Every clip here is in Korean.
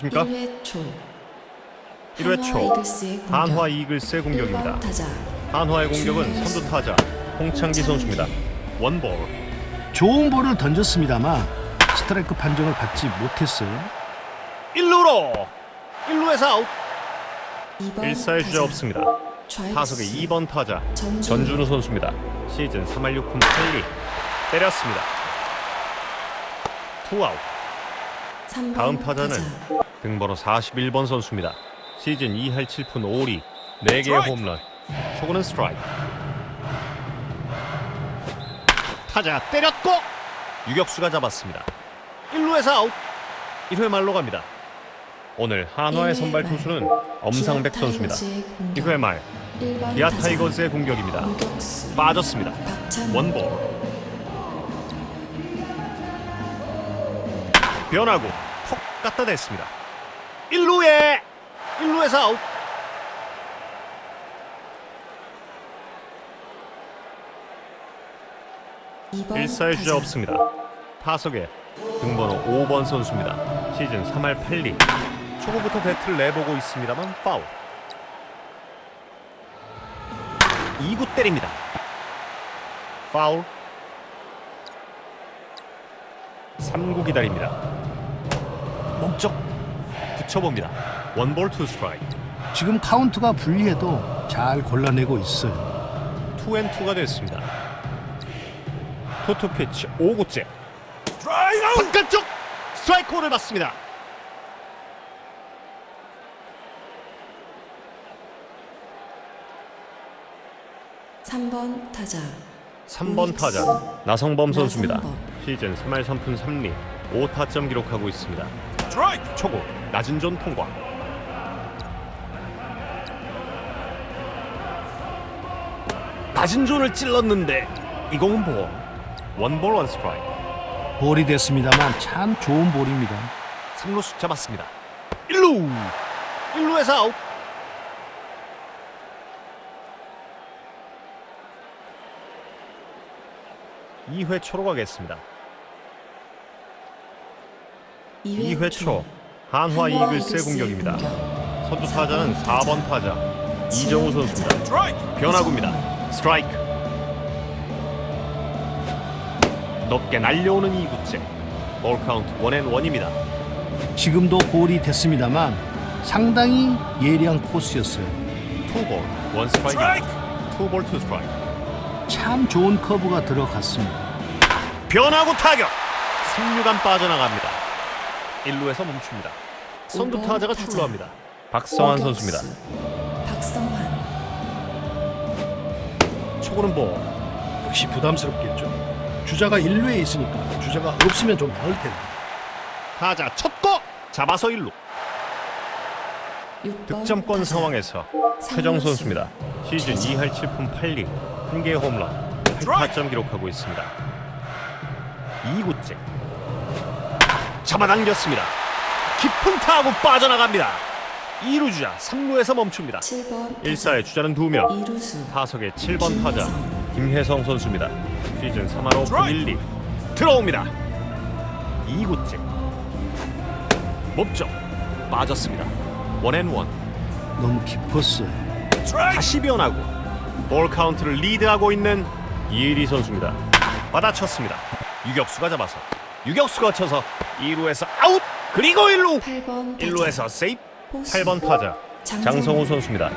십니까? 1회 초 1회 초. 한화 이글스의 공격입니다. 1번 타자 한화의 공격은 선두 타자 홍창기 선수입니다. 원볼 좋은 볼을 던졌습니다만 스트라이크 판정을 받지 못했어요. 1루로 1루에서 아웃 2번 1사의 주자. 없습니다. 타석의 2번 타자 전준우. 전준우 선수입니다. 시즌 3할 6푼 8리 때렸습니다. 투아웃 3번 다음 타자는 타자. 등번호 41번 선수입니다. 시즌 2할 7푼 5리 4개의 홈런 초구는 스트라이크 타자 때렸고 유격수가 잡았습니다. 1루에서 아웃 1회 말로 갑니다. 오늘 한화의 선발 말. 투수는 엄상백 선수입니다. 타이거즈의 공격. 2회 말 1번 기아. 타이거즈의 공격입니다. 빠졌습니다. 원볼 변하고 톡 갖다 댔습니다. 1루에 1루에서 아웃. 1사의 주자. 없습니다. 타석에 등번호 5번 선수입니다. 시즌 3할 8리. 초구부터 배트를 내보고 있습니다만 파울. 2구 때립니다. 파울. 3구 기다립니다 목적 붙여봅니다 원볼 투 스트라이크 지금 카운트가 불리해도 잘 골라내고 있어요. 투앤투가 됐습니다. 투투 피치 5구째. 바깥쪽 스트라이크를 받습니다. 삼 번 타자 3번 타자 나성범 선수입니다. 나성범. 시즌 3할 3푼 3리 5타점 기록하고 있습니다. 초구 낮은 존 통과. 낮은 존을 찔렀는데 이 공은 볼. 원볼 원 스트라이크. 볼이 됐습니다만 참 좋은 볼입니다. 3루수 잡았습니다. 1루 1루에서 아웃. 이회 초로 가겠습니다. 2회, 2회 초 한화 이글스의 공격입니다. 선두 타자는 4번 타자 이정우 선수입니다. 변화구입니다. 스트라이크. 높게 날려오는 2구째. 볼 카운트 원앤 원입니다. 지금도 볼이 됐습니다만 상당히 예리한 코스였어요. 투볼 원 스트라이크. 투볼 투 스트라이크. 참 좋은 커브가 들어갔습니다. 변화구 타격 3루간 빠져나갑니다 1루에서 멈춥니다. 선두 타자가 타자. 출루합니다. 박성환 선수입니다. 박성환. 초구는 볼 역시 부담스럽겠죠. 주자가 1루에 있으니까 주자가 없으면 좀 나을 텐데. 타자 첫고 잡아서 1루. 6번 득점권 타자. 상황에서 최정 선수입니다. 시즌 2할 7푼 8리 1개의 홈런 8타점 기록하고 있습니다. 2구째 잡아당겼습니다 깊은 타구 빠져나갑니다 2루 주자 3루에서 멈춥니다 7번 1사의 주자는 2명 이루수 타석의 7번 타자 김혜성 선수입니다. 시즌 3할 5푼 1리 들어옵니다. 2구째 몸쪽 빠졌습니다. 원앤원 너무 깊었어요. 다시 변하고 볼 카운트를 리드하고 있는 이혜리 선수입니다. 받아쳤습니다. 유격수가 잡아서 유격수가 쳐서 2루에서 아웃 그리고 1루 8번 1루에서 세이프 호수. 8번 타자 장성호 선수입니다.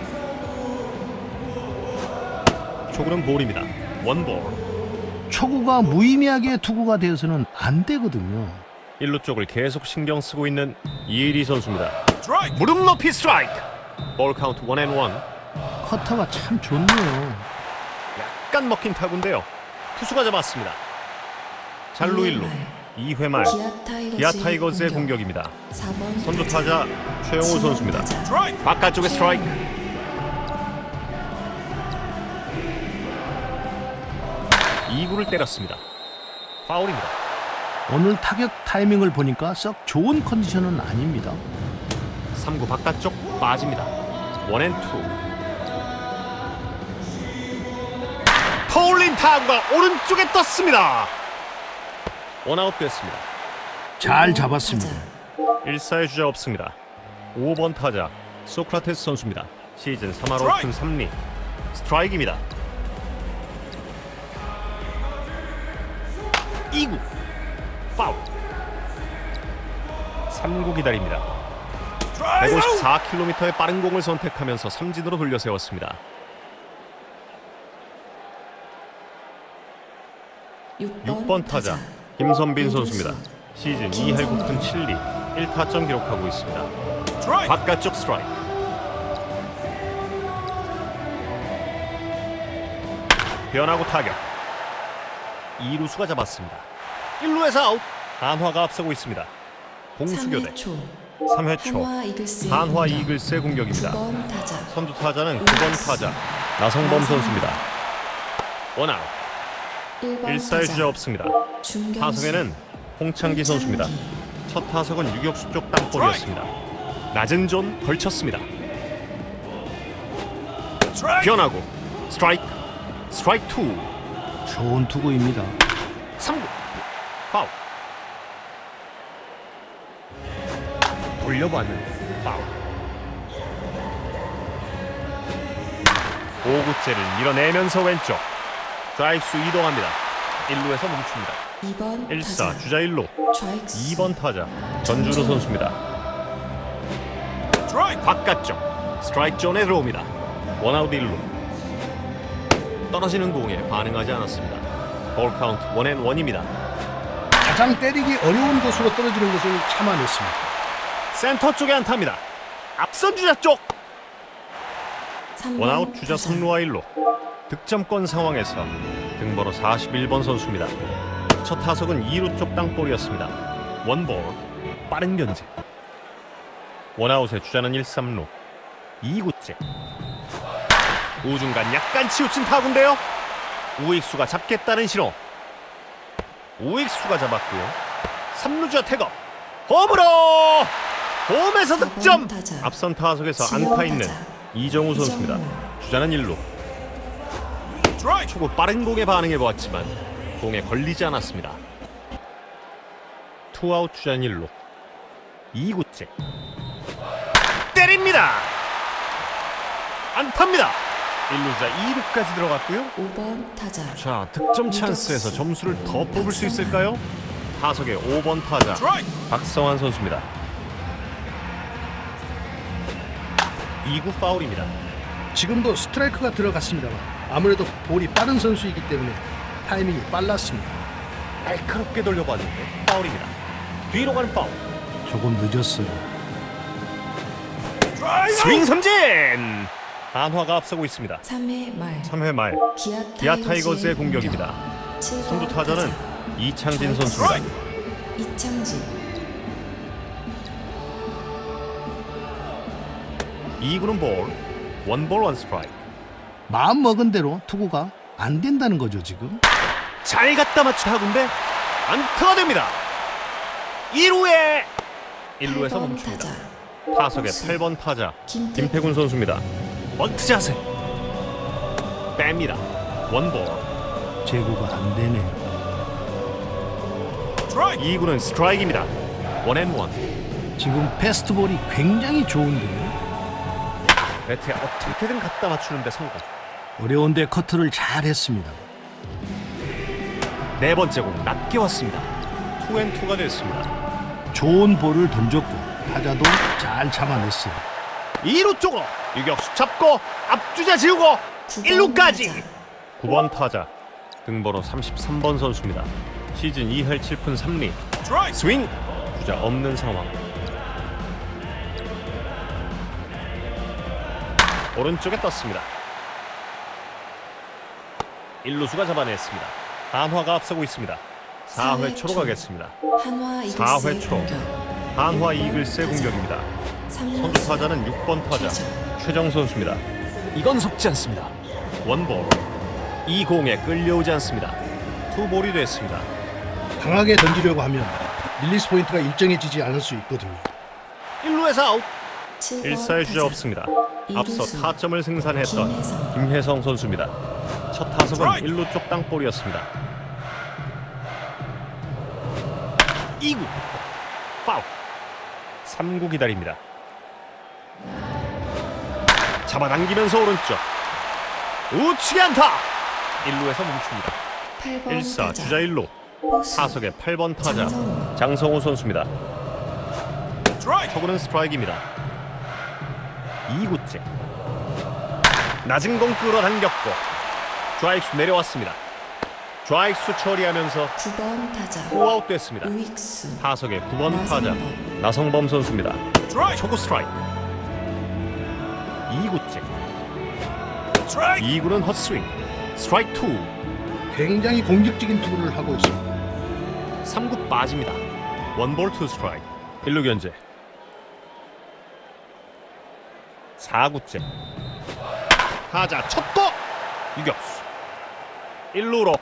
초구는 볼입니다. 원볼 초구가 무의미하게 투구가 되어서는 안 되거든요. 1루 쪽을 계속 신경 쓰고 있는 이혜리 선수입니다. 무릎 높이 스트라이크. 볼 카운트 원앤원. 커터가 참 좋네요. 약간 먹힌 타구인데요. 투수가 잡았습니다. 잘루 1루. 2회 말 기아 타이거즈의, 타이거즈의 공격입니다. 4번 선두 타자 최영우 선수입니다. 바깥쪽에 스트라이크. 이구를 때렸습니다. 파울입니다. 오늘 타격 타이밍을 보니까 썩 좋은 컨디션은 아닙니다. 3구 바깥쪽 빠집니다. 원앤투. 터올린 타구가 오른쪽에 떴습니다. 원아웃 됐습니다. 잘 잡았습니다. 1사의 주자 없습니다. 5번 타자 소크라테스 선수입니다. 시즌 3할 스트라이크! 5푼 3리 스트라이크입니다. 2구 파울 3구 기다립니다. 154km의 빠른 공을 선택하면서 삼진으로 돌려 세웠습니다. 6번, 6번 타자 김선빈 선수입니다. 시즌 2할 9푼 7리 1타점 기록하고 있습니다. 바깥쪽 스트라이크. 변하고 타격. 2루수가 잡았습니다. 1루에서 아웃. 한화가 앞서고 있습니다. 공수교대 3회 초 3회 초 한화 이글스의 공격. 공격입니다. 9번 타자 선두 타자는 9번 타자 나성범 선수입니다. 원아웃 1번 1사의 타자 주자 없습니다. 타석에는 홍창기 선수입니다. 첫 타석은 유격수 쪽 땅볼이었습니다. 낮은 존 걸쳤습니다. 변하고 스트라이크 스트라이크 2 좋은 투구입니다. 3구 파울 돌려봤는데 파울 5구째를 밀어내면서 왼쪽 좌익수 이동합니다. 1루에서 멈춥니다. 2번 1사 타자 주자 1루. 좌익수. 2번 타자 전준우 선수입니다. 스트라이크 바깥쪽 스트라이크 존에 들어옵니다. 원아웃 1루. 떨어지는 공에 반응하지 않았습니다. 볼 카운트 원앤 원입니다. 가장 때리기 어려운 곳으로 떨어지는 것을 참아냈습니다. 센터 쪽에 안타입니다. 앞선 주자 쪽. 3번 원아웃 주자 3루와 1루 득점권 상황에서 등번호 41번 선수입니다. 첫 타석은 2루 쪽 땅볼이었습니다. 원볼 빠른 견제. 원아웃의 주자는 1, 3루 2구째. 우중간 약간 치우친 타구인데요. 우익수가 잡겠다는 신호. 우익수가 잡았고요. 3루주자 태거. 홈으로! 홈에서 득점. 앞선 타석에서 안타 있는. 이정우 선수입니다. 주자는 1루. 스트라이크 초구 빠른 공에 반응해 보았지만 공에 걸리지 않았습니다. 투아웃 주전 1루 2구째 때립니다. 안타입니다. 1루자 2루까지 들어갔고요. 5번 타자 자 득점 찬스에서 점수를 더 뽑을 수 있을까요? 타석의 5번 타자 박성환 선수입니다. 2구 파울입니다. 지금도 스트라이크가 들어갔습니다만 아무래도 볼이 빠른 선수이기 때문에 타이밍이 빨랐습니다. 날카롭게 돌려봤는데 파울입니다. 뒤로 가는 파울. 조금 늦었어요. 스윙 삼진! 한화가 앞서고 있습니다. 3회 말 3회 말 기아, 기아 타이거즈의 공격입니다. 선두 타자는 이창진 선수입니다. 이창진 2구는 볼, 원볼 원 스트라이크. 마음 먹은 대로 투구가 안 된다는 거죠 지금. 잘 갖다 맞춘 타구인데 안타가 됩니다. 1루에 1루에서 8번 멈춥니다. 타석의 호수. 8번 타자. 김태군 선수입니다. 원트 자세 뺍니다. 원볼 제구가 안 되네요. 스트라이크 2구는 스트라이크입니다. 원앤원 지금 패스트볼이 굉장히 좋은데요. 배트에 어떻게든 갖다 맞추는데 성공. 어려운데 커트를 잘 했습니다. 네 번째 공 낮게 왔습니다. 투앤투가 됐습니다. 좋은 볼을 던졌고 타자도 잘 참아냈어요. 2루 쪽으로 유격수 잡고 앞주자 지우고 1루까지 타자. 9번 타자 등번호 33번 선수입니다. 시즌 2할 7푼 3리 스트라이크 스윙 주자 없는 상황 오른쪽에 떴습니다. 1루수가 잡아냈습니다. 한화가 앞서고 있습니다. 4회 초로 가겠습니다. 한화 이글스의 4회 초. 한화 이글스의 공격입니다. 선두 타자는 6번 타자 최정 선수입니다. 이건 속지 않습니다. 원볼 이 공에 끌려오지 않습니다. 투볼이 됐습니다. 강하게 던지려고 하면 릴리스 포인트가 일정해지지 않을 수 있거든요. 1루에서 아웃 7번 1사의 주자. 없습니다. 앞서. 타점을 승산했던 김혜성. 김혜성 선수입니다. 첫 타석은 스트라이크. 1루 쪽 땅볼이었습니다. 2구 파울 3구 기다립니다. 잡아당기면서 오른쪽 우측에 안타 1루에서 멈춥니다. 8번 1사 타자 주자 1루 호수 타석의 8번 타자 장성호. 장성호 선수입니다. 초구는 스트라이크입니다. 2구째 낮은 공 끌어당겼고 좌익수 내려왔습니다. 좌익수 처리하면서 9번 타자 후아웃 됐습니다. 우익수 타석의 9번 타자 나성범. 나성범 선수입니다. 초구 스트라이크 2구째 Strike. 2구는 헛스윙 스트라이크 2 굉장히 공격적인 투구를 하고 있습니다. 3구 빠집니다. 원볼 투 스트라이크 1루 견제 4구째 타자 첫도 유격수 1루로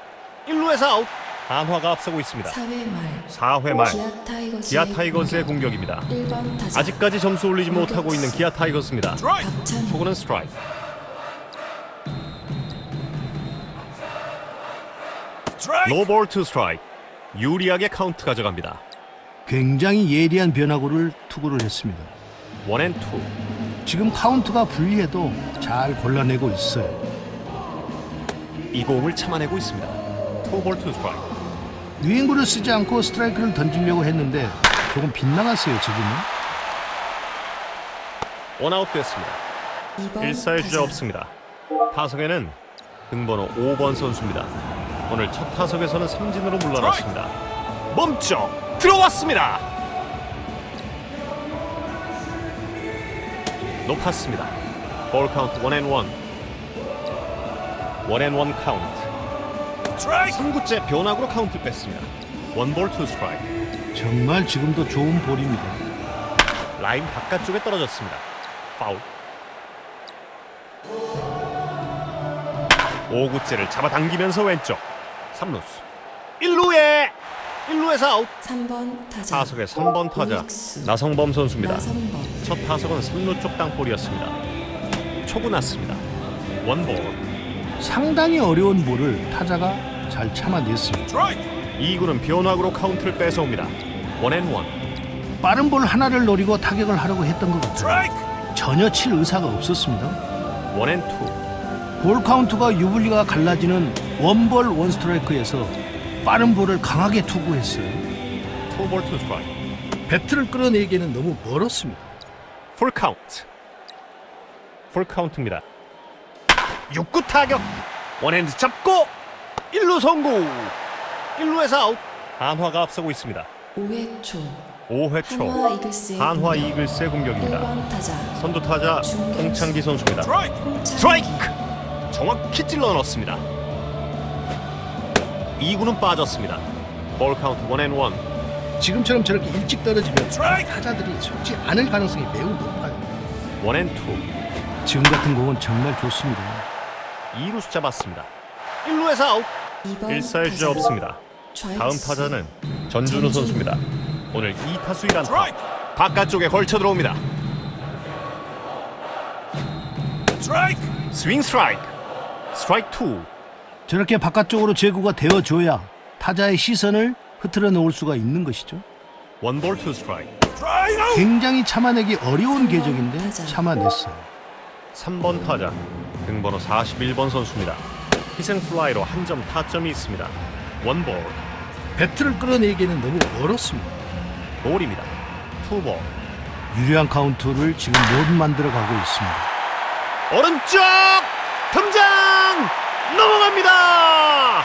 1루에서 아웃 한화가 앞서고 있습니다. 4회 말 4회 말 기아 타이거즈의 공격입니다. 1번 타자 아직까지 점수 올리지 못하고 있는 기아. 박찬호 초구는 스트라이크. 노볼 투 스트라이크 유리하게 카운트 가져갑니다. 굉장히 예리한 변화구를 투구를 했습니다. 원앤투 지금 카운트가 불리해도 잘 골라내고 있어요. 이 공을 참아내고 있습니다. 투볼 투 스트라이크 유행구를 쓰지 않고 스트라이크를 던지려고 했는데 조금 빗나갔어요 지금은. 원아웃 됐습니다. 2번 1사의 주자 없습니다. 타석에는 등번호 5번 선수입니다. 오늘 첫 타석에서는 삼진으로 물러났습니다. 멈춰 들어왔습니다. 높았습니다. 볼 카운트 원앤원 원앤원 카운트 Strike. 3구째 변화구로 카운트를 뺐습니다. 원볼 투 스트라이크 정말 지금도 좋은 볼입니다. 라인 바깥쪽에 떨어졌습니다. 파울. 5구째를 잡아당기면서 왼쪽 3루수 1루에 1루에서 아웃 3번 타자 타석의 3번 타자 우익수 나성범 선수입니다. 나성범 첫 타석은 3루 쪽 땅볼이었습니다. 초구 났습니다. 원볼 상당히 어려운 볼을 타자가 잘 참아냈습니다. Strike. 2구는 변화구로 카운트를 뺏어옵니다. 원앤원 빠른 볼 하나를 노리고 타격을 하려고 했던 것 같아요. 전혀 칠 의사가 없었습니다. 원앤투 볼 카운트가 유불리가 갈라지는 원볼 원스트라이크에서 빠른 볼을 강하게 투구했어요. 투볼 투 스트라이크 배트를 끌어내기에는 너무 멀었습니다. 풀 카운트 풀 카운트입니다 6구 타격. 원핸드 잡고 1루 성공. 1루에서 아웃. 한화가 앞서고 있습니다. 5회 초. 5회 초. 한화 이글스의 한화 공격. 이글스의 공격입니다. 1번 타자. 선두 타자 홍창기 선수입니다. 스트라이크! 정확히 찔러 넣었습니다. 2구는 빠졌습니다. 볼 카운트 원앤원. 지금처럼 저렇게 일찍 떨어지면. 타자들이 속지 않을 가능성이 매우 높아요. 원앤투. 지금 같은 공은 정말 좋습니다. 2루 숫자 맞습니다 1루에서 아웃 2번 1사의 주자 타자 없습니다. 다음 타자는 전준우. 선수입니다. 오늘 2타수 1안타 Strike. 바깥쪽에 걸쳐 들어옵니다. Strike. 스윙 스트라이크 스트라이크 2 저렇게 바깥쪽으로 제구가 되어줘야 타자의 시선을 흐트러 놓을 수가 있는 것이죠. 원볼 투 스트라이크. 굉장히 참아내기 어려운 타자. 참아냈어요. 3번 타자 등번호 41번 선수입니다. 희생 플라이로 한 점 타점이 있습니다. 원볼 배트를 끌어내기에는 너무 멀었습니다. 볼입니다. 투볼 유리한 카운트를 지금 못 만들어가고 있습니다. 오른쪽 등장 넘어갑니다.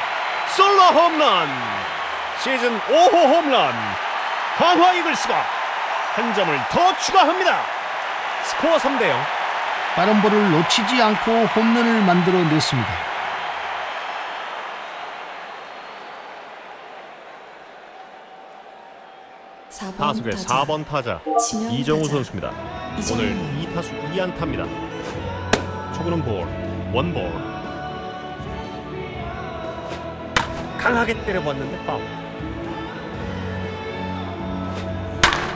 솔로 홈런 시즌 5호 홈런 한화 이글스가 한 점을 더 추가합니다. 스코어 3대 0. 빠른 볼을 놓치지 않고 홈런을 만들어냈습니다. 타석의 4번 타자 이정우 선수입니다. 오늘 이정우. 2타수 2안타입니다. 초구는 볼, 원볼. 강하게 때려봤는데 파울.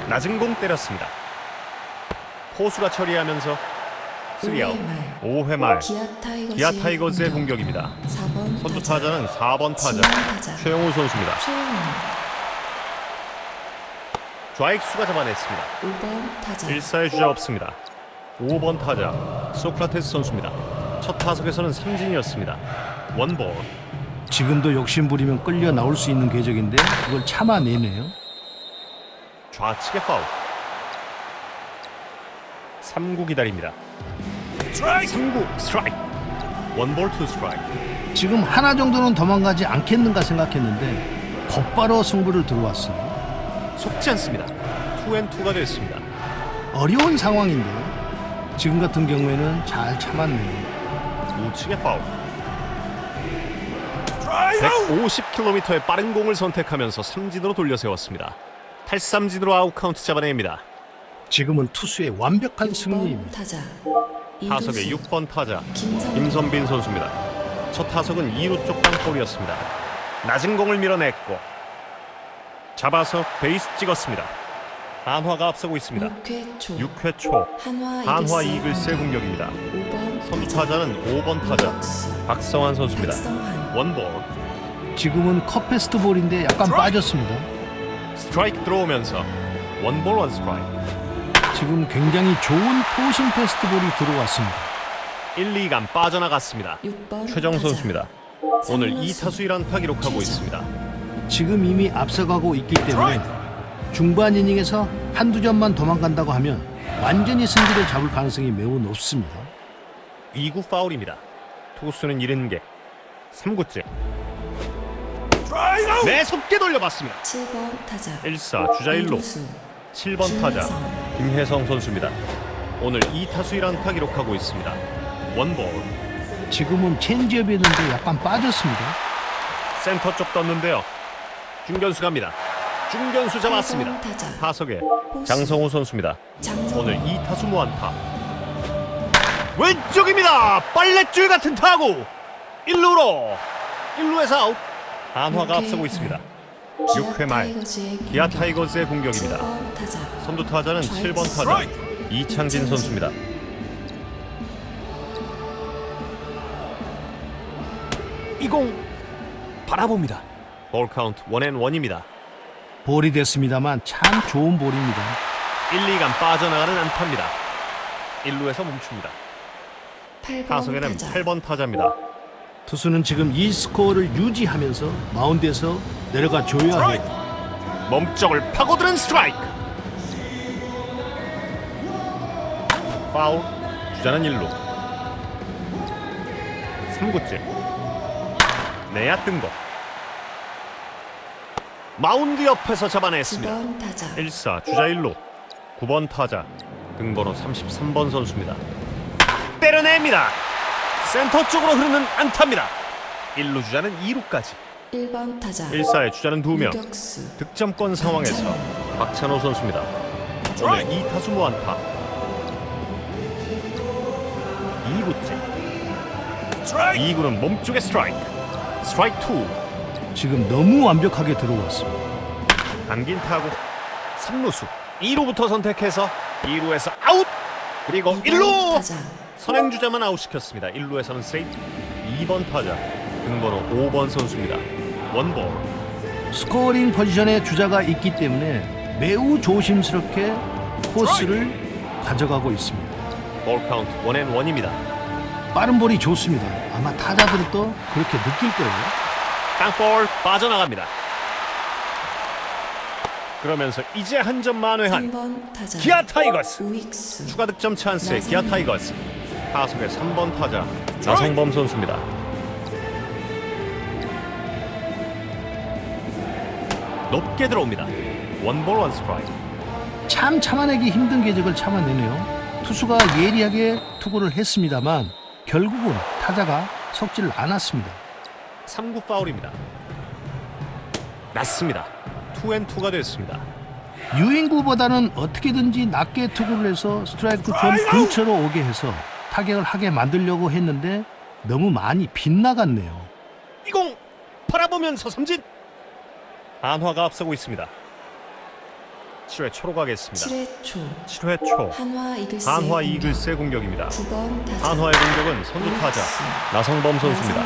낮은 공 때렸습니다. 포수가 처리하면서 3아웃. 5회 말 기아 타이거즈의, 기아 타이거즈의 공격입니다. 4번 선두 타자 타자는 4번 타자 최영우 선수입니다. 좌익수가 잡아냈습니다. 5번 타자 1사의 주자 없습니다. 5번 타자 소크라테스 선수입니다. 첫 타석에서는 삼진이었습니다. 원볼 지금도 욕심 부리면 끌려 나올 수 있는 궤적인데 그걸 참아내네요. 좌측의 파울 3구 기다립니다. Strike. 3구 스트라이크 원볼 투 스트라이크 지금 하나 정도는 도망가지 않겠는가 생각했는데 곧바로 승부를 들어왔어요. 속지 않습니다. 투앤투가 됐습니다. 어려운 상황인데 지금 같은 경우에는 잘 참았네요. 우측의 파울 Strike out. 150km의 빠른 공을 선택하면서 삼진으로 돌려 세웠습니다. 탈삼진으로 아웃 카운트 잡아냅니다. 지금은 투수의 완벽한 6번 승리입니다. 타자 타석의 이루수 6번 타자 김선 김선빈 선수입니다. 첫 타석은 2루 쪽 땅볼이었습니다. 낮은 공을 밀어냈고 잡아서 베이스 찍었습니다. 한화가 앞서고 있습니다. 6회 초 6회 초 한화, 한화 이글스 이글스의 공격입니다. 5번 선두 타자는 5번 타자 박성환 선수입니다. 원볼 지금은 컵페스트 볼인데 약간 빠졌습니다. 스트라이크 들어오면서 원볼 원 스트라이크 지금 굉장히 좋은 포신 페스트볼이 들어왔습니다. 1, 2간 빠져나갔습니다. 6번 최정 타자. 선수입니다. 오늘 삼루수 2타수 1안타 기록하고 있습니다. 지금 이미 앞서가고 있기 때문에 중반 이닝에서 한두 점만 도망간다고 하면 완전히 승기를 잡을 가능성이 매우 높습니다. 2구 파울입니다. 투수는 70개 3구째 Strike out. 매섭게 돌려봤습니다. 7번 타자 1사 주자 1루 이루수 7번 타자 김혜성. 선수입니다. 오늘 2타수 1안타 기록하고 있습니다. 원볼 지금은 체인지업이었는데 약간 빠졌습니다. 센터 쪽 떴는데요. 중견수 갑니다. 중견수 잡았습니다. 8번 타자 타석에 장성호 선수입니다. 장성호 오늘 2타수 무안타. 왼쪽입니다. 빨랫줄 같은 타구. 1루로 1루에서 아웃. 한화가 육회 앞서고 있습니다. 기아 6회 말 기아. 타이거즈의 공격입니다. 7번 타자 선두 타자는 7번 타자 이창진 선수입니다. 이공 바라봅니다. 볼 카운트 원앤 원입니다. 볼이 됐습니다만 참 좋은 볼입니다. 1, 2간 빠져나가는 안타입니다. 1루에서 멈춥니다. 8번 타석에는 타자 8번 타자입니다. 투수는 지금 이 스코어를 유지하면서 마운드에서 내려가 줘야. 해요. 몸쪽을 파고드는 스트라이크. 파울. 주자는 1루. 3구째. 내야 뜬 거. 마운드 옆에서 잡아냈습니다. 9번 타자 1사 주자 1루 9번 타자 등번호 33번 선수입니다 때려냅니다 센터 쪽으로 흐르는 안타입니다. 1루 주자는 2루까지. 1번 타자. 1사의 주자는 2명. 유격수. 득점권 상황에서 박찬호. 선수입니다. 오늘 2타수 무안타. 2구째. Strike. 2구는 몸쪽의 스트라이크. 스트라이크 2 지금 너무 완벽하게 들어왔습니다. 감긴 타구. 3루수. 2루부터 선택해서 2루에서 아웃. 그리고 1루. 타자 선행주자만 아웃시켰습니다. 1루에서는 세이프 2번 타자 등번호 5번 선수입니다. 원볼 스코어링 포지션에 주자가 있기 때문에 매우 조심스럽게 코스를 가져가고 있습니다. 볼 카운트 원앤 원입니다. 빠른 볼이 좋습니다. 아마 타자들도 그렇게 느낄 거예요. 땅볼 빠져나갑니다. 그러면서 이제 한 점 만회한 3번 타자 기아 타이거스 우익수 추가 득점 찬스의 기아 타이거스 타석의 3번 타자 나성범 선수입니다. 높게 들어옵니다. 원볼 원 스트라이크 참 참아내기 힘든 궤적을 참아내네요. 투수가 예리하게 투구를 했습니다만 결국은 타자가 속지를 않았습니다. 3구 파울입니다. 낮습니다. 투앤투가 됐습니다. 유인구보다는 어떻게든지 낮게 투구를 해서 스트라이크 좀 근처로 오게 해서 타격을 하게 만들려고 했는데 너무 많이 빗나갔네요. 이공 바라보면서 삼진. 한화가 앞서고 있습니다. 7회 초로 가겠습니다. 7회 초. 7회 초. 한화 이글스 한화 이글스의 공격입니다. 9번 타자 한화의 공격은 선두 타자. 나성범 선수입니다.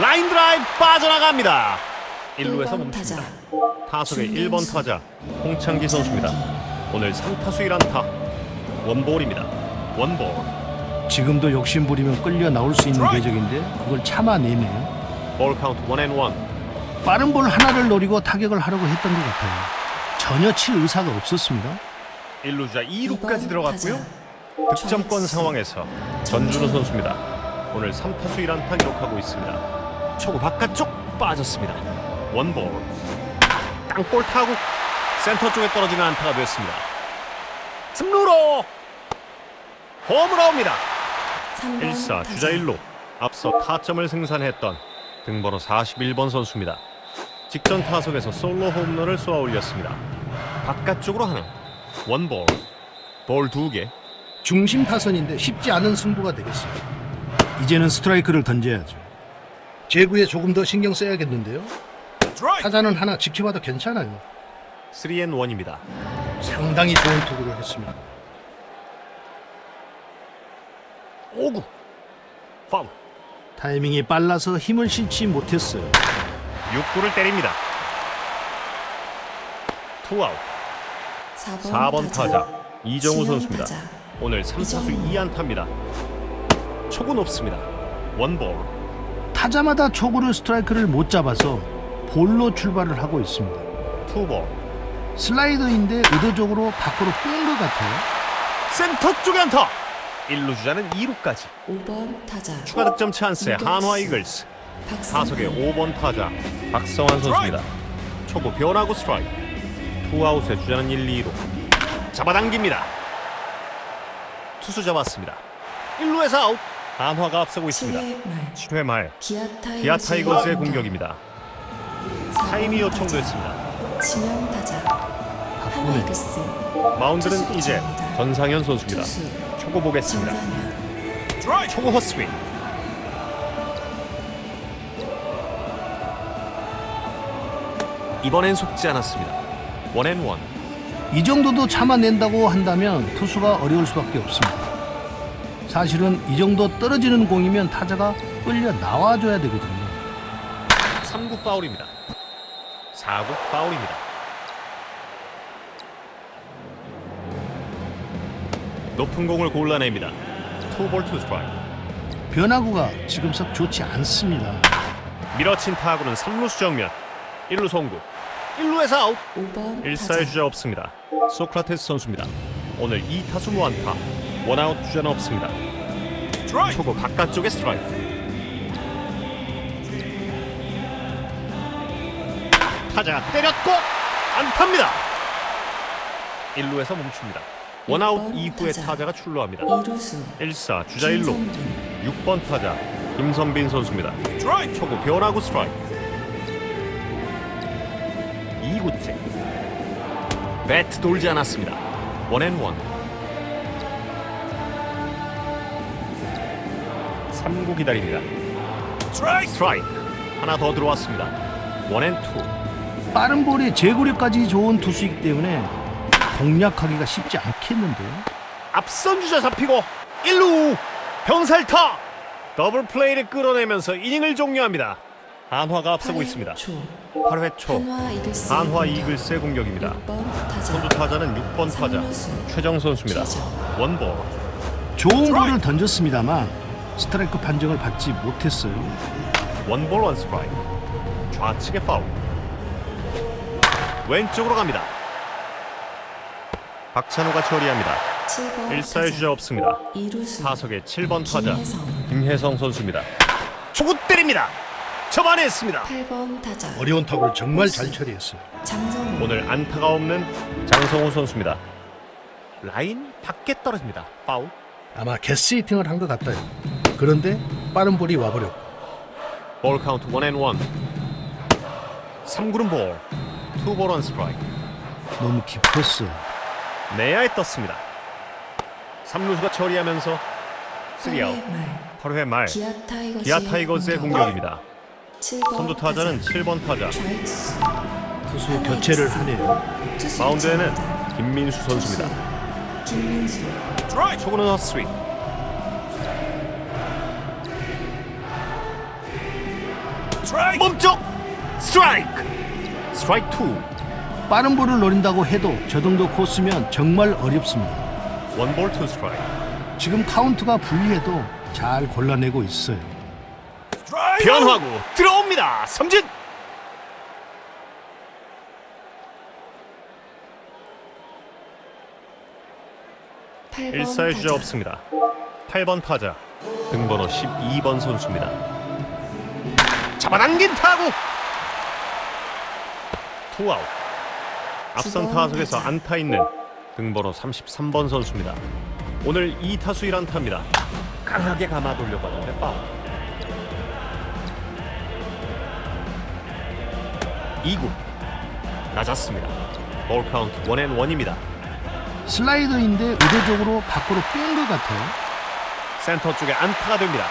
라인 드라이브 빠져나갑니다. 1루에서 1번 멈춥니다. 타자. 타석의 1번 타자 홍창기 선수입니다. 오늘 3타수 1안타. 원볼입니다. 원볼 지금도 욕심 부리면 끌려 나올 수 있는 궤적인데 그걸 참아내네요. 볼 카운트 원앤원 빠른 볼 하나를 노리고 타격을 하려고 했던 것 같아요. 전혀 칠 의사가 없었습니다. 1루자 2루까지 이번 들어갔고요. 득점권. 상황에서 전준우 선수입니다. 오늘 3타수 1안타 기록하고 있습니다. 초구 바깥쪽 빠졌습니다. 원볼 땅볼 타고 센터 쪽에 떨어지는 안타가 됐습니다. 승루로 홈으로 옵니다. 3번 1사 타자. 주자 1루 앞서 타점을 승산했던 등번호 41번 선수입니다. 직전 타석에서 솔로 홈런을 쏘아 올렸습니다. 바깥쪽으로 하나 원볼 볼 2개 중심 타선인데 쉽지 않은 승부가 되겠어요. 이제는 스트라이크를 던져야죠. 제구에 조금 더 신경 써야겠는데요. 타자는 하나 지켜봐도 괜찮아요. 3앤 1입니다. 상당히 좋은 투구를 했습니다. 5구 파울 타이밍이 빨라서 힘을 실지 못했어요. 6구를 때립니다. 투아웃 4번, 4번 타자 이정우 선수입니다. 타자. 오늘 3타수 이정우. 2안타입니다. 초구 높습니다. 원볼 타자마다 초구를 스트라이크를 못 잡아서 볼로 출발을 하고 있습니다. 투볼 슬라이더인데 의도적으로 밖으로 뺀 것 같아요. 센터 쪽에 안타 1루 주자는 2루까지 5번 타자. 추가 득점 찬스의 유격수. 한화 이글스 타석의 박성근. 5번 타자 박성환 선수입니다. 초구 변화구 스트라이크 투아웃의 주자는 1, 2루 잡아당깁니다. 투수 잡았습니다. 1루에서 아웃 한화가 앞서고 있습니다. 7회 말 7회 말 기아 타이거즈의 공격입니다. 타임이 요청됐습니다. 지명 타자. 한화 이글스 마운드는 이제. 전상현 선수입니다. 투수 초구 보겠습니다. 초구 헛스윙 이번엔 속지 않았습니다. 원앤원 이 정도도 참아낸다고 한다면 투수가 어려울 수밖에 없습니다. 사실은 이 정도 떨어지는 공이면 타자가 끌려 나와줘야 되거든요. 3구 파울입니다. 4구 파울입니다. 높은 공을 골라냅니다. 투볼 투 스트라이크. 변화구가 지금 썩 좋지 않습니다. 밀어친 타구는 3루수 정면. 1루 송구. 1루에서 아웃. 5번 1사의 타자 주자 없습니다. 소크라테스 선수입니다. 오늘 2타수 무안타. 원아웃 주자는 없습니다. Strike. 초구 바깥쪽에 스트라이크. 타자 때렸고 안타입니다. 1루에서 멈춥니다. 원아웃 이후에 타자. 타자가 출루합니다. 이루수 1사 주자 1루 김성빈. 6번 타자 김선빈 선수입니다. 초구 변화구 스트라이크. 2구째. 배트 돌지 않았습니다. 원앤원. 3구 기다립니다. 스트라이크! 하나 더 들어왔습니다. 원앤투. 빠른 볼에 제구력까지 좋은 투수이기 때문에 공략하기가 쉽지 않겠는데요. 앞선 주자 잡히고 1루 병살타. 더블 플레이를 끌어내면서 이닝을 종료합니다. 한화가 앞서고 있습니다. 8초. 8회 초. 이글스 공격. 이글스의 공격입니다. 6번 타자. 선두 타자는 6번 타자. 최정. 선수입니다. 원볼. 좋은 볼을 던졌습니다만 스트라이크 판정을 받지 못했어요. 원볼 원 스트라이크. 좌측에 파울. 왼쪽으로 갑니다. 박찬호가 처리합니다. 7번 1사의 주자 없습니다. 타석의 7번 타자 김혜성 선수입니다. 초구 때립니다. 접안했습니다. 8번 타자 어려운 타구를 정말 잘 처리했어요. 장성우 오늘 안타가 없는 장성호 선수입니다. 라인 밖에 떨어집니다. 파울. 아마 게스히팅을 한 것 같아요. 그런데 빠른 볼이 와버렸고 볼 카운트 원앤원 3구름 볼 투볼 원 스트라이크 너무 깊었어요. 내야에 떴습니다. 3루수가 처리하면서 3아웃. 8회 말. 8회 말. 기아 타이거즈 기아 타이거즈의 공격입니다. 7번 선두 타자는 7번 타자. 투수 교체를 하네요. 마운드에는. 김민수 선수입니다. 김민수. 초구는 헛스윙. 몸쪽 스트라이크. 스트라이크 투 빠른 볼을 노린다고 해도 저 정도 코스면 정말 어렵습니다. 원볼 투 스트라이크 지금 카운트가 불리해도 잘 골라내고 있어요. 변화구 들어옵니다. 삼진. 8번 1사의 주자 없습니다. 8번 타자 등번호 12번 선수입니다. 잡아당긴 타구 투아웃 앞선 타석에서. 안타 있는 등번호 33번 선수입니다. 오늘 2타수 1안타입니다. 강하게 감아 돌려봤는데 파울 2구 낮았습니다. 볼 카운트 원앤 원입니다. 슬라이더인데 의도적으로 밖으로 뺀 것 같아요. 센터 쪽에 안타가 됩니다.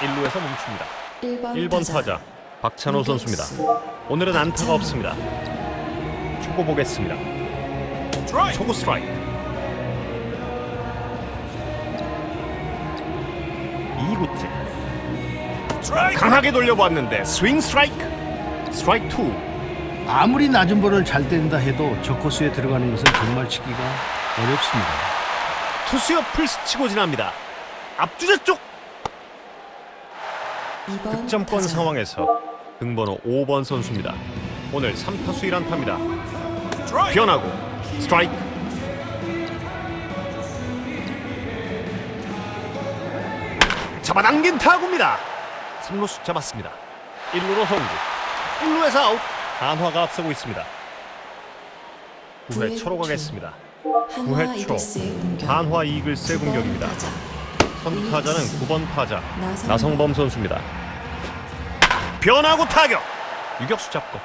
1루에서 멈춥니다. 1번, 1번 타자 박찬호 선수입니다. 오늘은 안타가 없습니다. 초고 보겠습니다. 초고 스트라이크. 2구째 Strike. 강하게 돌려보았는데 스윙 스트라이크. 스트라이크 2. 아무리 낮은 볼을 잘 때린다 해도 저 코스에 들어가는 것은 정말 치기가 어렵습니다. 투수 옆을 스치고 지납니다. 앞주자 쪽 2번 득점권 타자 상황에서 등번호 5번 선수입니다. 오늘 3타수 1안타입니다. 변하고 스트라이크. 잡아당긴 타구입니다. 3루수 잡았습니다. 1루로 송구 1루에서 아웃. 한화가 앞서고 있습니다. 9회 구회 초로 초. 가겠습니다. 한화 9회 초 한화 이글스의 9번 공격입니다. 타자. 선타자는 9번 타자. 나성범. 선수입니다. 변하고 타격. 유격수 잡고.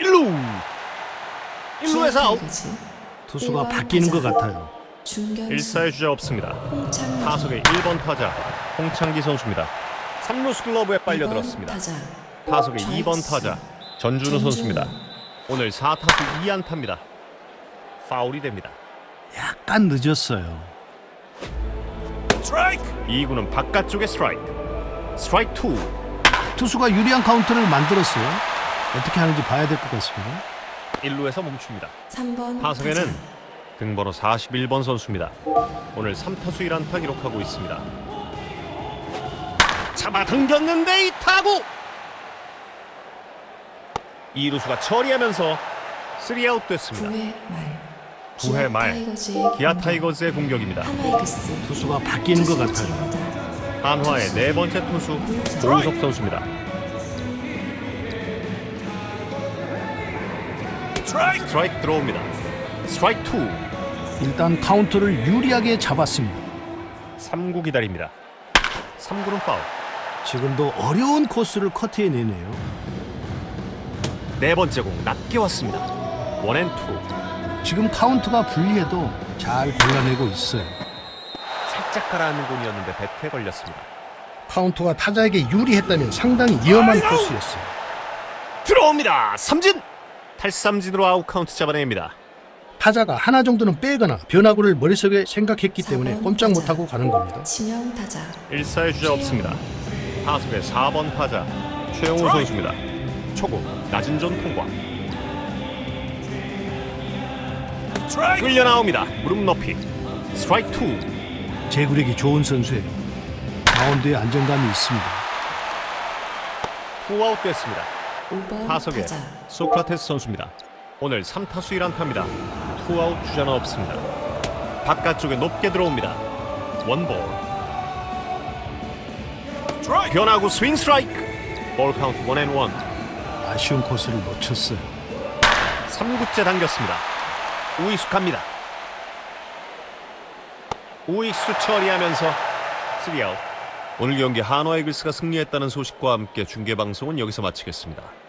1루 1루에서 아웃. 투수가 바뀌는 것. 같아요. 중견수 1사의 주자 없습니다 타석의 1번 타자 홍창기 선수입니다. 3루수 글러브에 빨려 이번 들었습니다. 타자 타석의 좌익수. 2번 타자 전준우. 선수입니다. 오늘 4타수 2안타입니다. 파울이 됩니다. 약간 늦었어요. Strike. 2구는 바깥쪽의 스트라이크. 스트라이크 2. 투수가 유리한 카운트를 만들었어요. 어떻게 하는지 봐야 될 것 같습니다. 1루에서 멈춥니다. 3번 타석에는 타자 등번호 41번 선수입니다. 오늘 3타수 1안타 기록하고 있습니다. 잡아 당겼는데 이 타구 2루수가 처리하면서 3아웃 됐습니다. 9회 말 9회 말 타이거즈의 기아. 타이거즈의 공격입니다. 투수가 바뀌는 것 같아요. 한화의 네 번째 투수 오우석 선수입니다. Strike. 스트라이크 들어옵니다. 스트라이크 2. 일단 카운트를 유리하게 잡았습니다. 3구 기다립니다. 3구는 파울. 지금도 어려운 코스를 커트해내네요. 네 번째 공 낮게 왔습니다. 원앤 투. 지금 카운트가 불리해도 잘 골라내고 있어요. 살짝 가라앉는 공이었는데 배트에 걸렸습니다. 카운트가 타자에게 유리했다면 상당히 위험한 코스였어요. 들어옵니다. 삼진. 탈삼진으로 아웃 카운트 잡아냅니다. 타자가 하나 정도는 빼거나 변화구를 머릿속에 생각했기 때문에 꼼짝. 못하고 가는 겁니다. 지명 타자 1사의 주자 없습니다. 타석의 4번 타자 최영우 선수입니다. 초구 낮은 존 통과. Strike. 끌려 나옵니다. 무릎 높이. 스트라이크 2. 제구력이 좋은 선수예요. 마운드에 안정감이 있습니다. 투아웃 됐습니다. 5번 타석에 소크라테스 선수입니다. 오늘 3타수 1안타입니다. 투아웃 주자는 없습니다. 바깥쪽에 높게 들어옵니다. 원볼. Strike. 변하고 스윙 스트라이크. 볼 카운트 원앤원. 아쉬운 코스를 놓쳤어요. 3구째 당겼습니다. 우익수 갑니다. 우익수 처리하면서 3아웃. 오늘 경기 한화 이글스가 승리했다는 소식과 함께 중계 방송은 여기서 마치겠습니다.